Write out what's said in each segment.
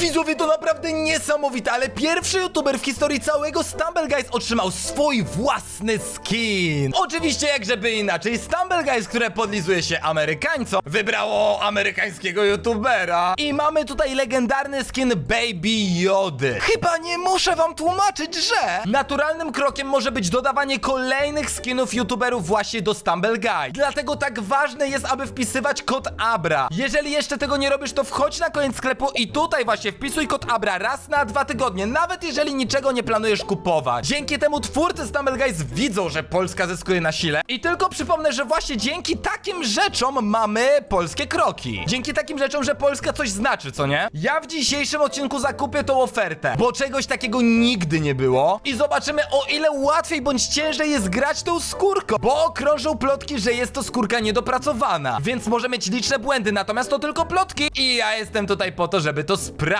Widzowie, to naprawdę niesamowite, ale pierwszy youtuber w historii całego Stumble Guys otrzymał swój własny skin. Oczywiście, jak żeby inaczej, Stumble Guys, które podlizuje się Amerykańcom, wybrało amerykańskiego youtubera. I mamy tutaj legendarny skin Baby Jody. Chyba nie muszę wam tłumaczyć, że naturalnym krokiem może być dodawanie kolejnych skinów youtuberów właśnie do Stumble Guys. Dlatego tak ważne jest, aby wpisywać kod ABRA. Jeżeli jeszcze tego nie robisz, to wchodź na koniec sklepu i tutaj właśnie wpisuj kod ABRA raz na dwa tygodnie, nawet jeżeli niczego nie planujesz kupować. Dzięki temu twórcy Stumble Guys widzą, że Polska zyskuje na sile. I tylko przypomnę, że właśnie dzięki takim rzeczom mamy polskie kroki. Dzięki takim rzeczom, że Polska coś znaczy, co nie? Ja w dzisiejszym odcinku zakupię tą ofertę, bo czegoś takiego nigdy nie było. I zobaczymy, o ile łatwiej bądź ciężej jest grać tą skórką, bo krążą plotki, że jest to skórka niedopracowana, więc może mieć liczne błędy, natomiast to tylko plotki i ja jestem tutaj po to, żeby to sprawdzić.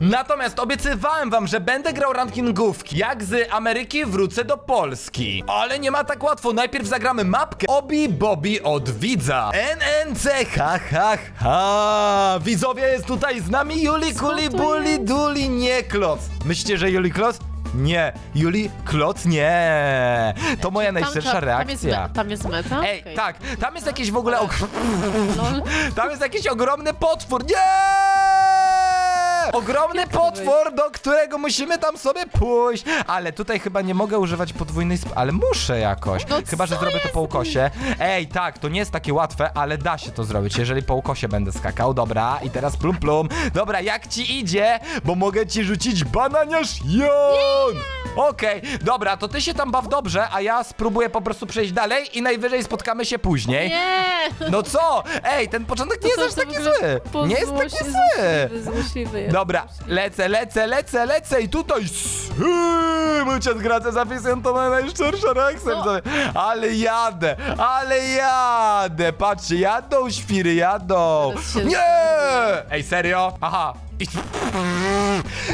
Natomiast obiecywałem wam, że będę grał rankingówki, jak z Ameryki wrócę do Polski. Ale nie ma tak łatwo, najpierw zagramy mapkę Obi Bobby od widza. NNC, ha ha ha. Widzowie, jest tutaj z nami Juli Kuli Buli? Duli nie Kloc. Myślicie, że Juli Kloc? Nie, Juli Kloc nie. To moja najszersza trzeba- Tam jest, reakcja. me, tam jest meta? Ej, Okej. tak, tam jest jakiś w ogóle. Og... Tam jest jakiś ogromny potwór. Nie! Ogromny potwór, do którego musimy tam sobie pójść. Ale tutaj chyba nie mogę używać podwójnej sp... Ale muszę jakoś. No chyba, że co zrobię to po ukosie. Ej, tak, to nie jest takie łatwe, ale da się to zrobić, jeżeli po ukosie będę skakał. Dobra, i teraz plum plum. Dobra, jak ci idzie? Bo mogę ci rzucić bananiarz jon! Okej, dobra, to ty się tam baw dobrze, a ja spróbuję po prostu przejść dalej i najwyżej spotkamy się później. Nie! No co? Ej, ten początek nie jest aż taki zły. Nie jest taki zły. Złośliwy, złośliwy jest. Dobra, lecę, lecę, lecę, lecę i tutaj Syy, Muchas gracias afición, to moja najszczersza reakcja. No. Ale jadę, ale jadę. Patrzcie, jadą świry, jadą. Teraz się- Nie! Ej, serio? Aha. I...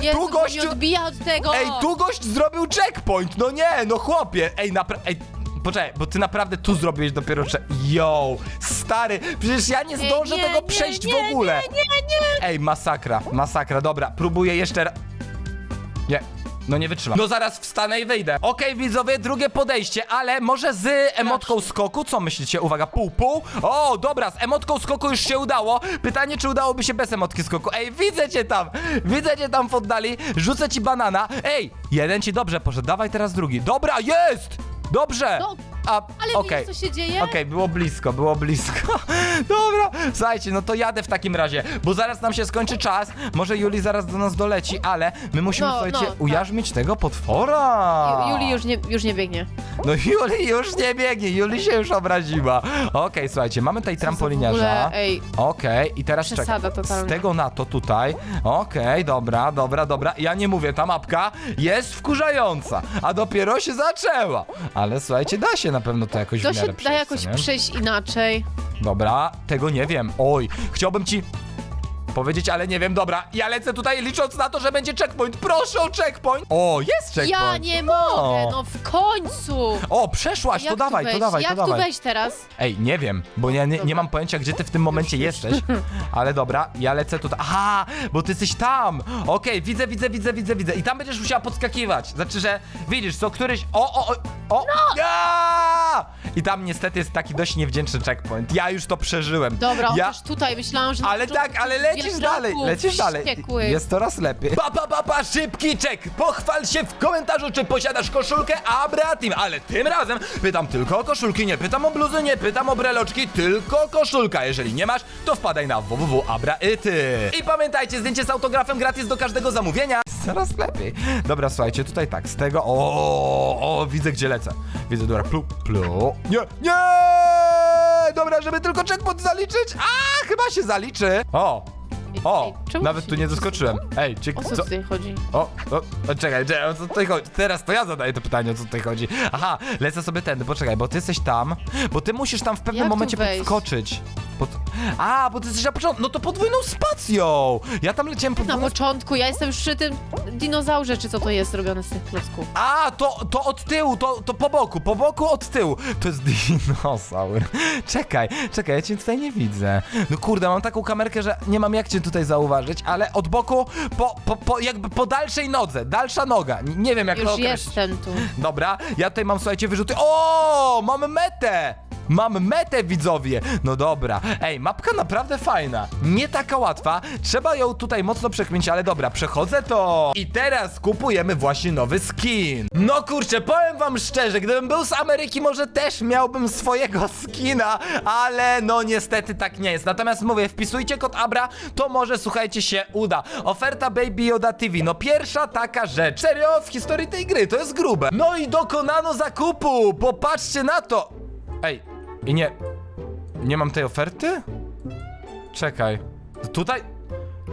Jezu, tu gościu... odbija od tego! Ej, tu gość zrobił checkpoint, no nie, no chłopie, ej, napra... Ej, poczekaj, bo ty naprawdę tu zrobiłeś dopiero cze... Yo, stary, przecież ja nie zdążę nie, tego nie, przejść nie, w ogóle. Nie, nie, nie! Ej, masakra, masakra, dobra, próbuję jeszcze raz. Nie. No nie wytrzymam. No zaraz wstanę i wyjdę. Okej, widzowie, drugie podejście, ale może z emotką skoku? Co myślicie? Uwaga, pół, pół. O, dobra, z emotką skoku już się udało. Pytanie, czy udałoby się bez emotki skoku? Ej, widzę cię tam! Widzę cię tam w oddali. Rzucę ci banana. Ej, jeden ci dobrze poszedł, dawaj teraz drugi. Dobra, jest! Dobrze! No, A, Ale okej. widzisz, co się dzieje? Okej, było blisko, było blisko. Dobra, słuchajcie, no to jadę w takim razie, bo zaraz nam się skończy czas. Może Juli zaraz do nas doleci, ale my musimy, No, słuchajcie, no, tak. ujarzmić tego potwora. Ju- Juli już nie, już nie biegnie. No Juli już nie biegnie, Juli się już obraziła. Okej, słuchajcie, mamy tutaj trampoliniarza. ej. Okej, i teraz czekaj. Przesada Z totalna. tego na to tutaj. Okej, dobra, dobra, dobra. Ja nie mówię, ta mapka jest wkurzająca, a dopiero się zaczęła. Ale słuchajcie, da się na pewno to jakoś To w się miarę da przejść, jakoś nie? przejść inaczej. Dobra, tego nie wiem. Oj, chciałbym ci powiedzieć, ale nie wiem. Dobra, ja lecę tutaj licząc na to, że będzie checkpoint. Proszę o checkpoint. O, jest checkpoint. Ja nie mogę, no w końcu! O, przeszłaś, Jak to dawaj, to wejść? dawaj, Jak to tu dawaj. wejść teraz? Ej, nie wiem, bo ja nie, nie mam pojęcia, gdzie ty w tym momencie jesteś. Ale dobra, ja lecę tutaj. Aha, bo ty jesteś tam. Okej, widzę, widzę, widzę, widzę, widzę. I tam będziesz musiała podskakiwać. Znaczy, że widzisz, co któryś. O, o, o, o. No! Ja! I tam niestety jest taki dość niewdzięczny checkpoint. Ja już to przeżyłem. Dobra, ja... chociaż tutaj myślałam, że... Ale tak, ale lecisz wiatraków dalej, lecisz dalej. wściekłych. Jest coraz lepiej. Pa, pa, pa, pa, szybki czek. Pochwal się w komentarzu, czy posiadasz koszulkę Abra Team. Ale tym razem pytam tylko o koszulki, nie pytam o bluzy, nie pytam o breloczki, tylko koszulka. Jeżeli nie masz, to wpadaj na www.abraity. I pamiętajcie, zdjęcie z autografem gratis do każdego zamówienia. Coraz lepiej. Dobra, słuchajcie, tutaj tak, z tego, o, o, widzę gdzie lecę. Widzę, dobra, plu, plu. Nie, nie! Dobra, żeby tylko checkpoint zaliczyć. A, chyba się zaliczy. O, o, czemu nawet się tu nie doskoczyłem. Ej, cie, O co co? tutaj chodzi? O, o, o, czekaj, czekaj, o co tutaj chodzi? Teraz to ja zadaję to pytanie, o co tutaj chodzi. Aha, lecę sobie tędy, poczekaj, bo ty jesteś tam, bo ty musisz tam w pewnym Jak tu momencie wejść? podskoczyć. Pod... A, bo ty jesteś na początku. No to podwójną spacją. Ja tam leciałem Na podwójną początku, ja jestem już przy tym dinozaurze, czy co to jest robione z tych klocków. A, to, to od tyłu, to, to po boku, po boku od tyłu. To jest dinozaur. Czekaj, czekaj, ja cię tutaj nie widzę. No kurde, mam taką kamerkę, że nie mam jak cię tutaj zauważyć, ale od boku, po, po, po jakby po dalszej nodze, dalsza noga. N- Nie wiem jak to Już określić. jestem tu. Dobra, ja tutaj mam, słuchajcie, wyrzuty. O, mamy metę! Mam metę, widzowie! No dobra. Ej, mapka naprawdę fajna. Nie taka łatwa. Trzeba ją tutaj mocno przekminić, ale dobra, przechodzę to. I teraz kupujemy właśnie nowy skin. No kurczę, powiem wam szczerze, gdybym był z Ameryki, może też miałbym swojego skina, ale no niestety tak nie jest. Natomiast mówię, wpisujcie kod Abra, to może słuchajcie się uda. Oferta Baby Yoda TV. No pierwsza taka rzecz. Serio, w historii tej gry, to jest grube. No i dokonano zakupu. Popatrzcie na to. Ej, i nie... Nie mam tej oferty? Czekaj. Tutaj...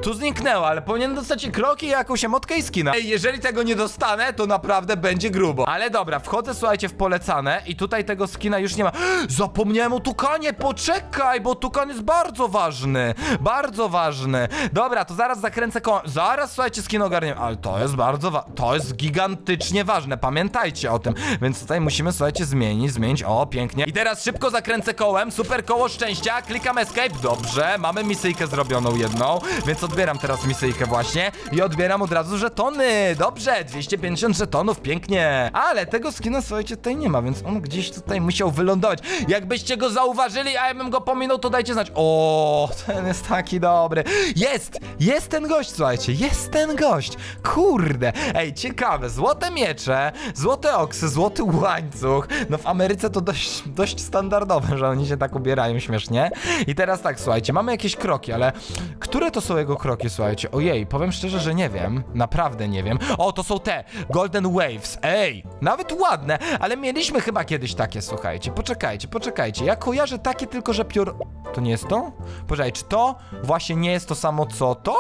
Tu zniknęła, ale powinien dostać i kroki i jakąś emotkę i skina. Ej, jeżeli tego nie dostanę, to naprawdę będzie grubo. Ale dobra, wchodzę, słuchajcie, w polecane i tutaj tego skina już nie ma. Zapomniałem o tukanie, poczekaj, bo tukan jest bardzo ważny. Bardzo ważny. Dobra, to zaraz zakręcę koło. Zaraz, słuchajcie, skin ogarniemy. Ale to jest bardzo wa- To jest gigantycznie ważne, pamiętajcie o tym. Więc tutaj musimy, słuchajcie, zmienić, zmienić. O, pięknie. I teraz szybko zakręcę kołem. Super koło szczęścia. Klikam escape. Dobrze, mamy misyjkę zrobioną jedną, więc odbieram teraz misyjkę właśnie i odbieram od razu żetony. Dobrze, 250 żetonów, pięknie. Ale tego skina, słuchajcie, tutaj nie ma, więc on gdzieś tutaj musiał wylądować. Jakbyście go zauważyli, a ja bym go pominął, to dajcie znać. O, ten jest taki dobry. Jest, jest ten gość, słuchajcie, jest ten gość. Kurde, ej, ciekawe, złote miecze, złote oksy, złoty łańcuch. No w Ameryce to dość, dość standardowe, że oni się tak ubierają śmiesznie. I teraz tak, słuchajcie, mamy jakieś kroki, ale które to są jego kroki, słuchajcie? Ojej, powiem szczerze, że nie wiem. Naprawdę nie wiem. O, to są te Golden Waves. Ej, nawet ładne, ale mieliśmy chyba kiedyś takie, słuchajcie. Poczekajcie, poczekajcie. Ja kojarzę takie tylko, że piór... To nie jest to? Poczekaj, czy to właśnie nie jest to samo, co to?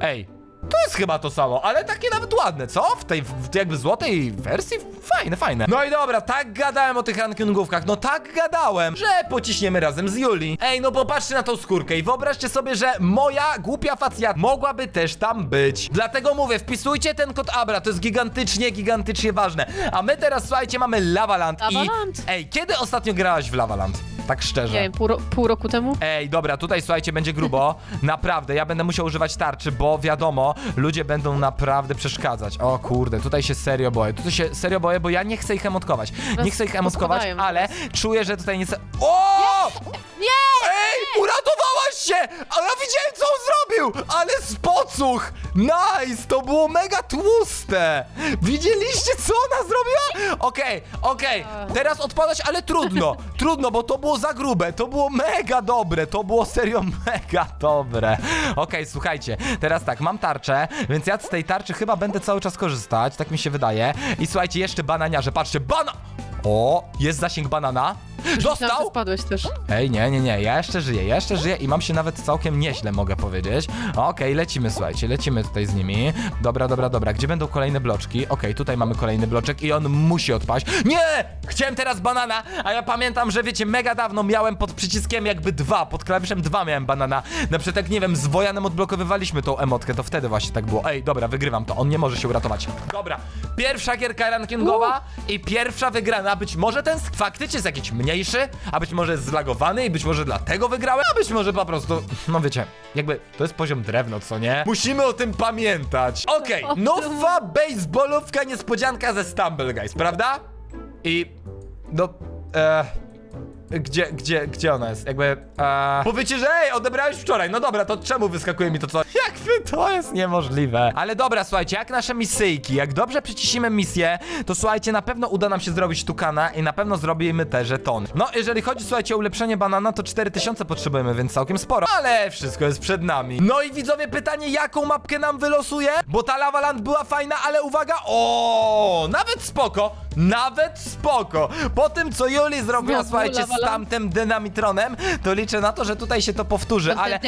Ej, to jest chyba to samo, ale takie nawet ładne, co? W tej w jakby złotej wersji? Fajne, fajne. No i dobra, tak gadałem o tych rankingówkach, no tak gadałem, że pociśniemy razem z Juli. Ej, no popatrzcie na tą skórkę i wyobraźcie sobie, że moja głupia facja mogłaby też tam być. Dlatego mówię, wpisujcie ten kod Abra, to jest gigantycznie, gigantycznie ważne. A my teraz, słuchajcie, mamy Lavaland i... Lavaland. Ej, kiedy ostatnio grałaś w Lavaland? Tak szczerze. Nie wiem, pół, ro pół roku temu? Ej, dobra, tutaj słuchajcie, będzie grubo. Naprawdę, ja będę musiał używać tarczy, bo wiadomo, ludzie będą naprawdę przeszkadzać. O kurde, tutaj się serio boję. Tutaj się serio boję, bo ja nie chcę ich emotkować. Nie chcę ich emotkować, ale czuję, że tutaj nie chcę. O! Nie! Ej, uratowałaś się! A ja widziałem, co on zrobił! Ale spocuch! Nice! To było mega tłuste! Widzieliście, co ona zrobiła? Okej, okej, teraz odpadać, ale trudno. Trudno, bo to było za grube. To było mega dobre. To było serio mega dobre. Okej, słuchajcie, teraz tak, mam tarczę, więc ja z tej tarczy chyba będę cały czas korzystać, tak mi się wydaje. I słuchajcie, jeszcze bananiarze, patrzcie, bana... O, jest zasięg banana. Myślałam, że Dostał! spadłeś też. Ej, nie, nie, nie, ja jeszcze żyję, ja jeszcze żyję i mam się nawet całkiem nieźle, mogę powiedzieć. Okej, lecimy, słuchajcie, lecimy tutaj z nimi. Dobra, dobra, dobra, gdzie będą kolejne bloczki? Okej, tutaj mamy kolejny bloczek i on musi odpaść. Nie! Chciałem teraz banana, a ja pamiętam, że wiecie, mega dawno miałem pod przyciskiem jakby dwa, pod klawiszem dwa miałem banana. Na przykład, tak, nie wiem, z Wojanem odblokowywaliśmy tą emotkę, to wtedy właśnie tak było. Ej, dobra, wygrywam to, on nie może się uratować. Dobra, pierwsza gierka rankingowa i pierwsza wygrana. Być może ten faktycznie jest jakiś mniejszy, a być może jest zlagowany i być może dlatego wygrałem, a być może po prostu, no wiecie, jakby to jest poziom drewno, co nie? Musimy o tym pamiętać. Okej, nowa baseballówka niespodzianka ze Stumble Guys, prawda? I, no, e... Gdzie, gdzie, gdzie ona jest? Jakby, e... Powiecie, że ej, odebrałeś wczoraj. No dobra, to czemu wyskakuje mi to co? Jakby to jest niemożliwe. Ale dobra, słuchajcie, jak nasze misyjki, jak dobrze przycisimy misję, to słuchajcie, na pewno uda nam się zrobić tukana i na pewno zrobimy te żetony. No, jeżeli chodzi, słuchajcie, o ulepszenie banana, to 4000 potrzebujemy, więc całkiem sporo. Ale wszystko jest przed nami. No i widzowie, pytanie, jaką mapkę nam wylosuje? Bo ta Lava Land była fajna, ale uwaga, o, nawet spoko. Nawet spoko. Po tym, co Juli zrobiła, Znowu słuchajcie, z tamtym dynamitronem, to liczę na to, że tutaj się to powtórzy, ale...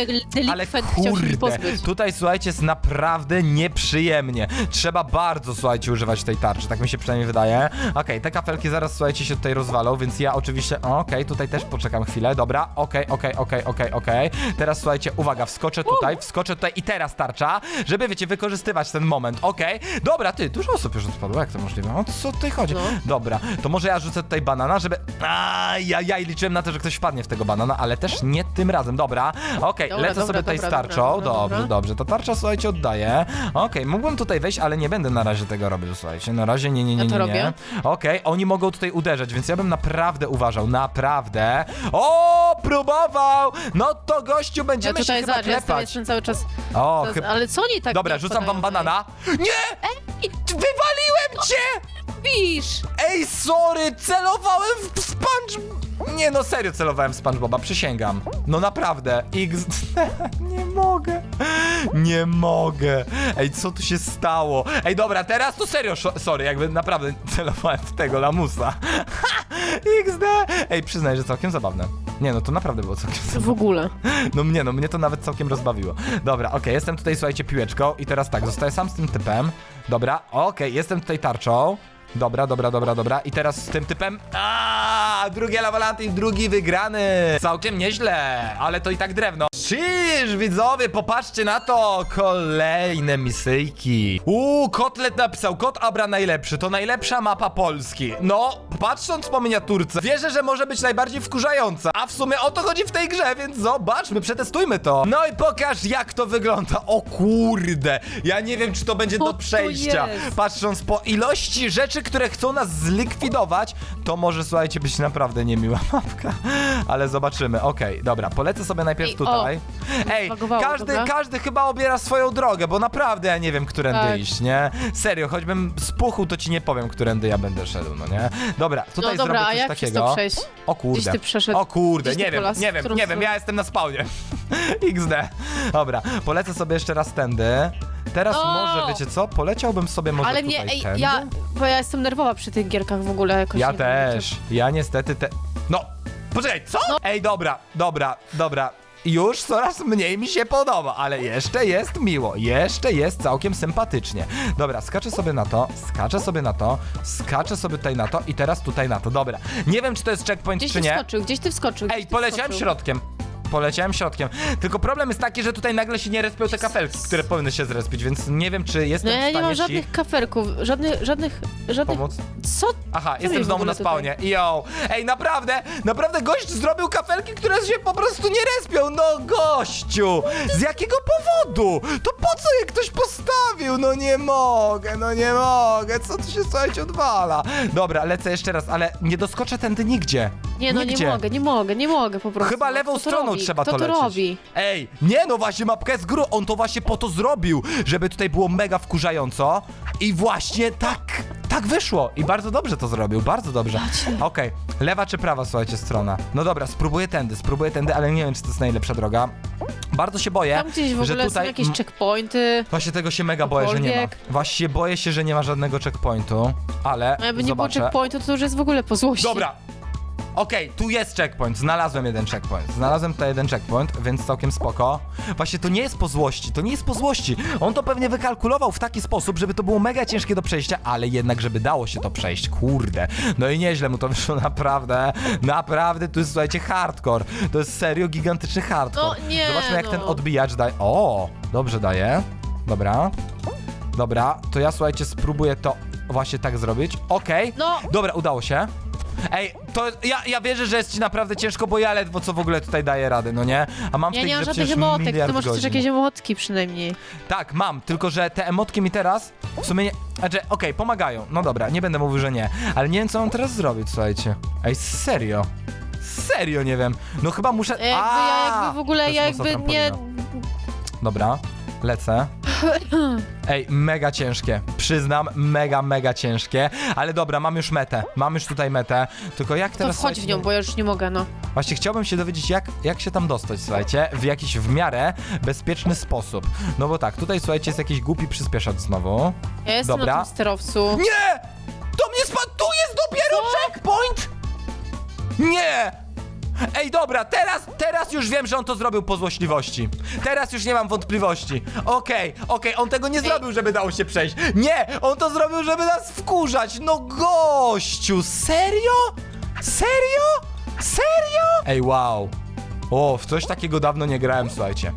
Ale chciał się kurde, pozbyć. tutaj słuchajcie, jest naprawdę nieprzyjemnie. Trzeba bardzo, słuchajcie, używać tej tarczy, tak mi się przynajmniej wydaje. Okej, te kafelki zaraz, słuchajcie, się tutaj rozwalą, więc ja oczywiście, okej, tutaj też poczekam chwilę, dobra, okej, okej, okej, okej, okej. Teraz, słuchajcie, uwaga, wskoczę tutaj, wskoczę tutaj i teraz tarcza, żeby, wiecie, wykorzystywać ten moment, okej. Dobra, ty, dużo osób już odpadło, jak to możliwe? O co tutaj chodzi? No. Dobra, to może ja rzucę tutaj banana, żeby... Ajajaj, liczyłem na to, że ktoś wpadnie w tego banana, ale też nie tym razem, dobra. Okej, Dobra, lecę dobra, sobie tutaj dobra, z tarczą, dobra, dobrze, dobra. dobrze, to tarcza, słuchajcie, oddaję. Okej, mógłbym tutaj wejść, ale nie będę na razie tego robił, słuchajcie, na razie nie, nie, nie, Ja nie, to nie. robię. Okej, oni mogą tutaj uderzać, więc ja bym naprawdę uważał, naprawdę. O, próbował! No to gościu, Ja będziemy tutaj się chyba zobacz, ja jestem, klepać. jestem cały czas... O, chyba... Ale co oni tak Dobra, nie rzucam wam wpadają? banana. Nie! Wywaliłem cię! Wisz! Ej, sorry, celowałem w Sponge... Nie no, serio celowałem w SpongeBoba, przysięgam. No naprawdę, X... nie mogę. Nie mogę. Ej, co tu się stało? Ej, dobra, teraz to serio, sorry, jakby naprawdę celowałem w tego lamusa. XD. Ej, przyznaj, że całkiem zabawne. Nie no, to naprawdę było całkiem. W ogóle. No mnie, no mnie to nawet całkiem rozbawiło. Dobra, okej, jestem tutaj, słuchajcie, piłeczką i teraz tak, zostaję sam z tym typem. Dobra, okej, jestem tutaj tarczą. Dobra, dobra, dobra, dobra. I teraz z tym typem. A, drugie lawalanty i drugi wygrany. Całkiem nieźle, ale to i tak drewno. Czyż, widzowie, popatrzcie na to. Kolejne misyjki. Uuu, kotlet napisał, kot Abra najlepszy. To najlepsza mapa Polski. No, patrząc po miniaturce, wierzę, że może być najbardziej wkurzająca. A w sumie o to chodzi w tej grze, więc zobaczmy, przetestujmy to. No i pokaż, jak to wygląda. O kurde, ja nie wiem, czy to będzie Co do to przejścia. jest? Patrząc po ilości rzeczy, które chcą nas zlikwidować, to może, słuchajcie, być naprawdę niemiła mapka. Ale zobaczymy. Okej, dobra, polecę sobie najpierw Ej, o. tutaj. Ej, Zbagowało, każdy, dobra. każdy chyba obiera swoją drogę, bo naprawdę ja nie wiem, którędy Tak. iść, nie? Serio, choćbym spuchł, to ci nie powiem, którędy ja będę szedł, no nie? Dobra, tutaj No dobra, zrobię a coś jak przez takiego. to przejść? O kurde. Ty przeszedł. O kurde, Gdzieś ty nie wiem, polas, nie w wiem, którą nie wiem, stronę? ja jestem na spawnie. XD. Dobra, polecę sobie jeszcze raz tędy. Teraz O! może, wiecie co, poleciałbym sobie może Ale tutaj mnie, ej, tędy. ja, bo ja jestem nerwowa przy tych gierkach w ogóle jakoś. Ja nie wiem, też. Ja niestety te... No, poczekaj, co? No. Ej, dobra, dobra, dobra. Już coraz mniej mi się podoba, ale jeszcze jest miło, jeszcze jest całkiem sympatycznie. Dobra, skaczę sobie na to, skaczę sobie na to, skaczę sobie tutaj na to i teraz tutaj na to. Dobra, nie wiem czy to jest checkpoint Gdzieś czy ty nie. wskoczył, gdzieś ty wskoczył. Ej, gdzieś ty poleciałem wskoczył. środkiem. Poleciałem środkiem. Tylko problem jest taki, że tutaj nagle się nie respią te kafelki, które powinny się zrespić, więc nie wiem, czy No jestem ja w nie stanie mam ci żadnych kaferków, żadnych, żadnych, żadnych... pomóc. Co? Aha, Co jestem mi w znowu na ogóle spawnie. Yo! Ej, naprawdę, naprawdę gość zrobił kafelki, które się po prostu nie respią. No gościu! Z jakiego powodu? To po co je ktoś postawił? No nie mogę, no nie mogę. Co tu się słuchajcie odwala? Dobra, lecę jeszcze raz, ale nie doskoczę tędy nigdzie. Nie no, nigdzie. nie mogę, nie mogę, nie mogę po prostu. Chyba lewą to stroną? Trzeba Kto to to lecieć. robi? Ej, nie no właśnie mapka jest gru. On to właśnie po to zrobił, żeby tutaj było mega wkurzająco. I właśnie tak, tak wyszło. I bardzo dobrze to zrobił, bardzo dobrze. Okej, lewa czy prawa, słuchajcie, strona. No dobra, spróbuję tędy, spróbuję tędy, ale nie wiem, czy to jest najlepsza droga. Bardzo się boję, Tam gdzieś w że ogóle tutaj... są jakieś checkpointy. Właśnie tego się mega boję, że nie ma. cokolwiek. Właśnie boję się, że nie ma żadnego checkpointu, ale A jakby nie było zobaczę. checkpointu, to już jest w ogóle po złości. Dobra. Okej, tu jest checkpoint, znalazłem jeden checkpoint. Znalazłem tutaj jeden checkpoint, więc całkiem spoko. Właśnie to nie jest po złości, to nie jest po złości. On to pewnie wykalkulował w taki sposób, żeby to było mega ciężkie do przejścia, ale jednak, żeby dało się to przejść, kurde. No i nieźle mu to wyszło, naprawdę, naprawdę, tu jest, słuchajcie, hardcore. To jest serio gigantyczny hardcore. No nie, Zobaczmy, jak no. ten odbijacz daje. O, dobrze daje. Dobra. Dobra, to ja, słuchajcie, spróbuję to właśnie tak zrobić. Okej. No. Dobra, udało się. Ej, to ja, ja wierzę, że jest ci naprawdę ciężko, bo ja ledwo co w ogóle tutaj daję radę, no nie? A mam w Ja tej nie mam grze żadnych przecież emotek, miliard ty masz też godzin. jakieś emotki przynajmniej. Tak, mam, tylko że te emotki mi teraz w sumie nie... Znaczy, okej, pomagają. No dobra, nie będę mówił, że nie. Ale nie wiem, co mam teraz zrobić, słuchajcie. Ej, serio. Serio nie wiem. No chyba muszę... Jakby ja A! jakby w ogóle, To ja jest jakby nie... Dobra, lecę. Ej, mega ciężkie. Przyznam, mega, mega ciężkie. Ale dobra, mam już metę. Mam już tutaj metę. Tylko jak To teraz... wchodź w słuchajcie, nią, bo ja już nie mogę, no. Właśnie chciałbym się dowiedzieć, jak, jak się tam dostać, słuchajcie, w jakiś w miarę bezpieczny sposób. No bo tak, tutaj słuchajcie, jest jakiś głupi przyspieszacz znowu. Ja jestem Dobra. na tym sterowcu. Nie! To mnie spadł, tu checkpoint? Nie! Ej, dobra, teraz, teraz już wiem, że on to zrobił po złośliwości. Teraz już nie mam wątpliwości. Okej, okej, on tego nie zrobił, żeby dało się przejść. Nie, on to zrobił, żeby nas wkurzać. No gościu, serio? Serio? Serio? Ej, wow. O, w coś takiego dawno nie grałem, słuchajcie.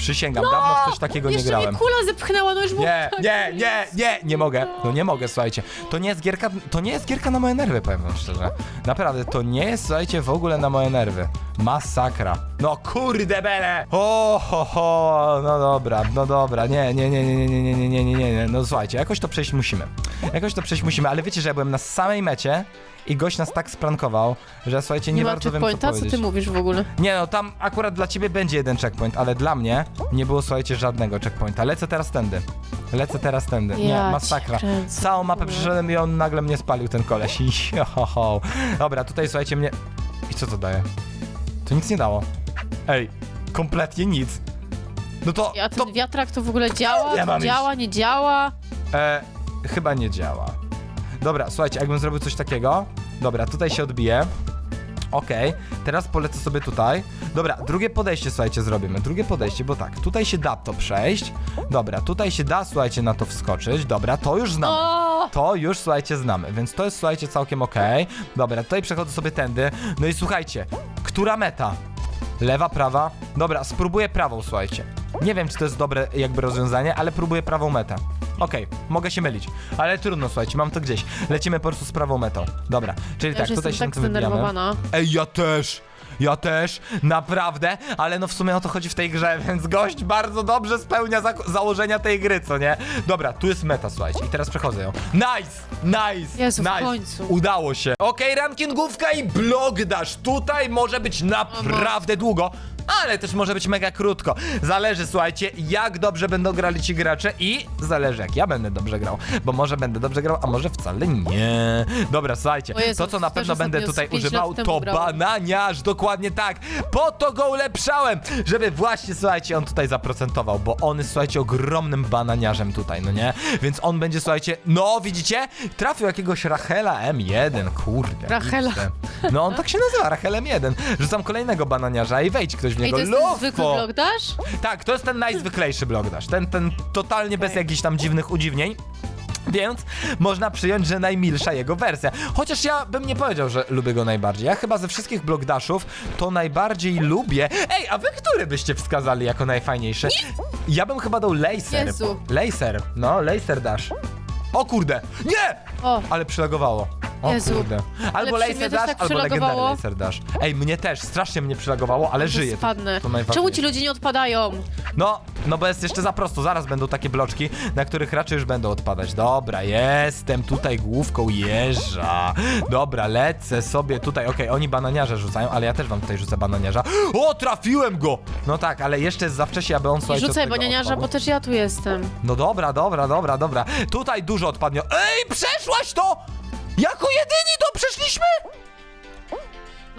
Przysięgam, dawno w coś takiego nie Jeszcze grałem. mnie kula zepchnęła, no już było Nie, tak nie, nie, nie, nie mogę. No nie mogę, słuchajcie. To nie jest gierka, to nie jest gierka na moje nerwy, powiem wam szczerze. Naprawdę, to nie jest, słuchajcie, w ogóle na moje nerwy. Masakra. No kurde bele! O, ho, ho, no dobra, no dobra, nie, nie, nie, nie, nie, nie, nie, nie, nie, nie, nie, no słuchajcie, jakoś to przejść musimy. Jakoś to przejść musimy, ale wiecie, że ja byłem na samej mecie i gość nas tak sprankował, że słuchajcie, nie, Nie ma bardzo wiem co checkpointa? Co powiedzieć. ty mówisz w ogóle? Nie no, tam akurat dla ciebie będzie jeden checkpoint, ale dla mnie nie było, słuchajcie, żadnego checkpointa. Lecę teraz tędy. Lecę teraz tędy. Nie, Ja cię masakra. kręcę. Całą mapę przeszedłem i on nagle mnie spalił, ten koleś. Johoho. Dobra, tutaj słuchajcie mnie... I co to daje? To nic nie dało. Ej, kompletnie nic. No to... A to ten wiatrak to w ogóle działa? Ja To mam działa, nie działa? E, chyba nie działa. Dobra, słuchajcie, jakbym zrobił coś takiego. Dobra, tutaj się odbije. Okej, teraz polecę sobie tutaj. Dobra, drugie podejście, słuchajcie, zrobimy. Drugie podejście, bo tak, tutaj się da to przejść. Dobra, tutaj się da, słuchajcie, na to wskoczyć. Dobra, to już znamy. O! To już, słuchajcie, znamy, więc to jest, słuchajcie, całkiem okej. Dobra, tutaj przechodzę sobie tędy. No i słuchajcie, która meta? Lewa, prawa? Dobra, spróbuję prawą, słuchajcie. Nie wiem, czy to jest dobre jakby rozwiązanie, ale próbuję prawą metę. Okej, mogę się mylić, ale trudno, słuchajcie, mam to gdzieś. Lecimy po prostu z prawą metą. Dobra, czyli tak, tutaj się tak wybijamy. zdenerwowana. Ej, ja też! Ja też, naprawdę, ale no w sumie o to chodzi w tej grze, więc gość bardzo dobrze spełnia za założenia tej gry, co nie? Dobra, tu jest meta, słuchajcie, i teraz przechodzę ją. Nice! Nice! Jezu, w nice. końcu. Udało się. Okej, rankingówka i blog dasz. Tutaj może być naprawdę długo. Ale też może być mega krótko. Zależy, słuchajcie, jak dobrze będą grali ci gracze i zależy, jak ja będę dobrze grał. Bo może będę dobrze grał, a może wcale nie. Dobra, słuchajcie, O Jezu, to co na też pewno będę ostatnio z tutaj pięć lat używał, temu to grałem. bananiarz. Dokładnie tak. Po to go ulepszałem, żeby właśnie, słuchajcie, on tutaj zaprocentował, bo on jest, słuchajcie, ogromnym bananiarzem tutaj, no nie? Więc on będzie, słuchajcie, no widzicie? Trafił jakiegoś Rachela M1, kurde. Rachela. No on tak się nazywa, Rachel M1. Rzucam kolejnego bananiarza i wejdź ktoś w Ej, niego. to jest ten zwykły blok dasz? Tak, to jest ten najzwyklejszy blok dash. Ten, ten totalnie bez jakichś tam dziwnych udziwnień. Więc można przyjąć, że najmilsza jego wersja. Chociaż ja bym nie powiedział, że lubię go najbardziej. Ja chyba ze wszystkich block dashów to najbardziej lubię. Ej, a wy który byście wskazali jako najfajniejszy? Ja bym chyba dał Laser. Jezu. Laser, no, Laser dash. O kurde! Nie! O, Ale przylagowało. O Jezu. kurde. Albo Laser też Dash, tak albo Legendary przylagowało. Laser Dash. Ej, mnie też, strasznie mnie przylagowało, ale żyję. spadnę. To. Czemu ci ludzie nie odpadają? No, no bo jest jeszcze za prosto, zaraz będą takie bloczki, na których raczej już będą odpadać. Dobra, jestem tutaj główką jeża. Dobra, lecę sobie tutaj, okej, oni bananiarze rzucają, ale ja też wam tutaj rzucę bananiarza. O, trafiłem go! No tak, ale jeszcze jest za wcześnie, aby on Nie słuchajcie, od rzucaj tego banianiarza, odpadł. bo też ja tu jestem. No dobra, dobra, dobra, dobra. Tutaj dużo odpadnie. Ej, przeszłaś to! Jako jedyni to przeszliśmy?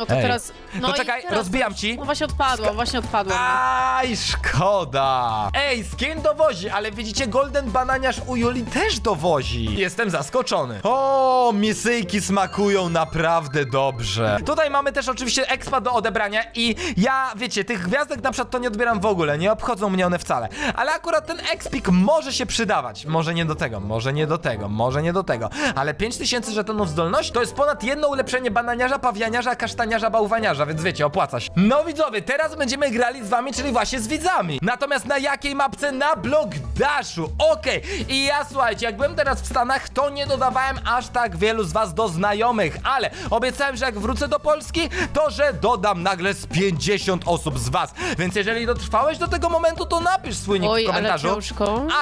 No to Ej. teraz... No To i czekaj, teraz rozbijam ci. No właśnie odpadło, właśnie odpadło. Aj, szkoda! Ej, skin dowozi, ale widzicie, Golden Bananiarz u Juli też dowozi. Jestem zaskoczony. O, misyjki smakują naprawdę dobrze. Tutaj mamy też oczywiście expa do odebrania i ja, wiecie, tych gwiazdek na przykład to nie odbieram w ogóle, nie obchodzą mnie one wcale. Ale akurat ten expik może się przydawać. Może nie do tego, może nie do tego, może nie do tego. Ale 5000 żetonów zdolności to jest ponad jedno ulepszenie bananiarza, pawianiarza, kasztaniarza, bałwaniarza, więc wiecie, opłaca się. No widzowie, teraz będziemy grali z wami, czyli właśnie z widzami. Natomiast na jakiej mapce? Na Block Dashu. Okej. I ja słuchajcie, jak byłem teraz w Stanach, to nie dodawałem aż tak wielu z was do znajomych, ale obiecałem, że jak wrócę do Polski, to że dodam nagle z 50 osób z was. Więc jeżeli dotrwałeś do tego momentu, to napisz swój nick Oj, w ale komentarzu.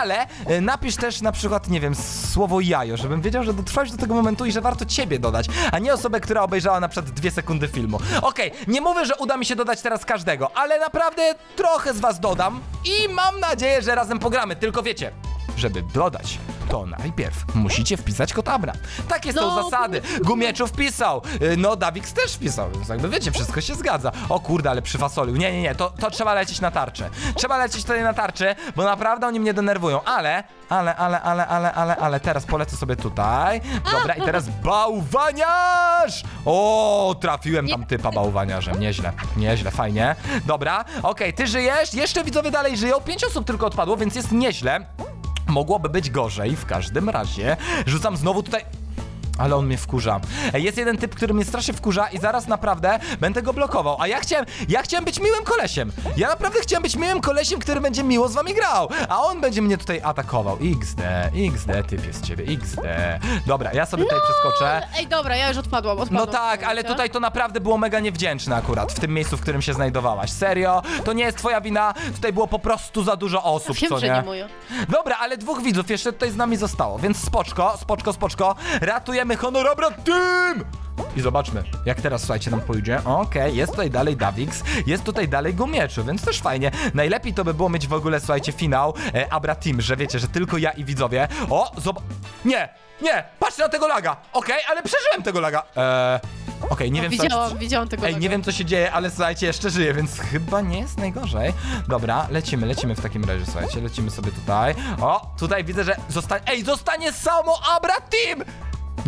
Ale e, napisz też na przykład, nie wiem, słowo jajo, żebym wiedział, że dotrwałeś do tego momentu i że warto ciebie dodać, a nie osobę, która obejrzała na przykład dwie sekundy filmu. Okej, nie mówię, że uda mi się dodać teraz każdego, ale naprawdę trochę z was dodam i mam nadzieję, że razem pogramy. Tylko wiecie, żeby dodać, to najpierw musicie wpisać kod Abra. Takie są No, zasady. Gumieczu wpisał, y, no Dawix też wpisał, więc jakby wiecie, wszystko się zgadza. O kurde, ale przyfasolił. Nie, nie, nie, to, to trzeba lecieć na tarczę. Trzeba lecieć tutaj na tarczę, bo naprawdę oni mnie denerwują, ale, ale, ale, ale, ale, ale, ale teraz polecę sobie tutaj. Dobra, i teraz bałwaniarz! O, trafiłem tam typa bałwaniarzem. Nieźle, nieźle, fajnie. Dobra, okej, ty żyjesz, jeszcze widzowie dalej żyją, pięć osób tylko odpadło, więc jest nieźle. Mogłoby być gorzej w każdym razie. Rzucam znowu tutaj. Ale on mnie wkurza. Ej, Jest jeden typ, który mnie strasznie wkurza i zaraz naprawdę będę go blokował. A ja chciałem, ja chciałem być miłym kolesiem. Ja naprawdę chciałem być miłym kolesiem, który będzie miło z wami grał. A on będzie mnie tutaj atakował. XD, XD, typ jest z ciebie, XD. Dobra, ja sobie tutaj przeskoczę. Ej, dobra, ja już odpadłam, odpadłam. No tak, ale tutaj to naprawdę było mega niewdzięczne akurat w tym miejscu, w którym się znajdowałaś. Serio, to nie jest twoja wina, tutaj było po prostu za dużo osób, Wiem, co że nie? nie moja. Dobra, ale dwóch widzów jeszcze tutaj z nami zostało, więc spoczko, spoczko, spoczko. Ratujemy honorobra tym! I zobaczmy, jak teraz, słuchajcie, nam pójdzie. Okej, jest tutaj dalej Davix, jest tutaj dalej Gumieczu, więc też fajnie. Najlepiej to by było mieć w ogóle, słuchajcie, finał e, Abra Team, że wiecie, że tylko ja i widzowie. O, zobacz... Nie, nie, patrzcie na tego laga! Okej, ale przeżyłem tego laga. Eee, okej, nie wiem, co... Widziałam, widziałam tego. Ej, nie wiem co się dzieje, ale słuchajcie, jeszcze żyję, więc chyba nie jest najgorzej. Dobra, lecimy, lecimy w takim razie, słuchajcie, lecimy sobie tutaj. O, tutaj widzę, że zostanie. Ej, zostanie samo Abra Team!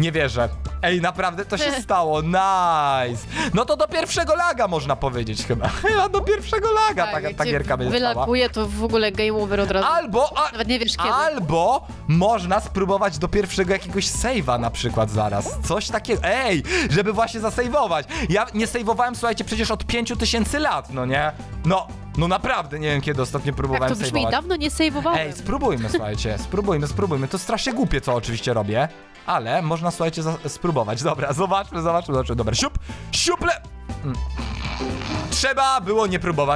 Nie wierzę. Ej, naprawdę to się stało, nice. No to do pierwszego laga można powiedzieć chyba. Chyba do pierwszego laga Tak, ta cię gierka będzie trwała. Wylakuje to w ogóle game over od razu. Albo, a, Nawet nie wiesz kiedy. albo można spróbować do pierwszego jakiegoś save'a na przykład zaraz. Coś takiego. Ej, żeby właśnie zasejwować. Ja nie sejwowałem, słuchajcie, przecież od 5000 lat, no nie? No, no naprawdę nie wiem kiedy ostatnio Tak próbowałem to brzmi, sejwować. dawno nie sejwowałem. Ej, spróbujmy, słuchajcie, spróbujmy, spróbujmy. To strasznie głupie, co oczywiście robię, ale można, słuchajcie, spróbować. Dobra, zobaczmy, zobaczmy, zobaczmy. Dobra, siup, siuple! Mm. Trzeba było nie próbować.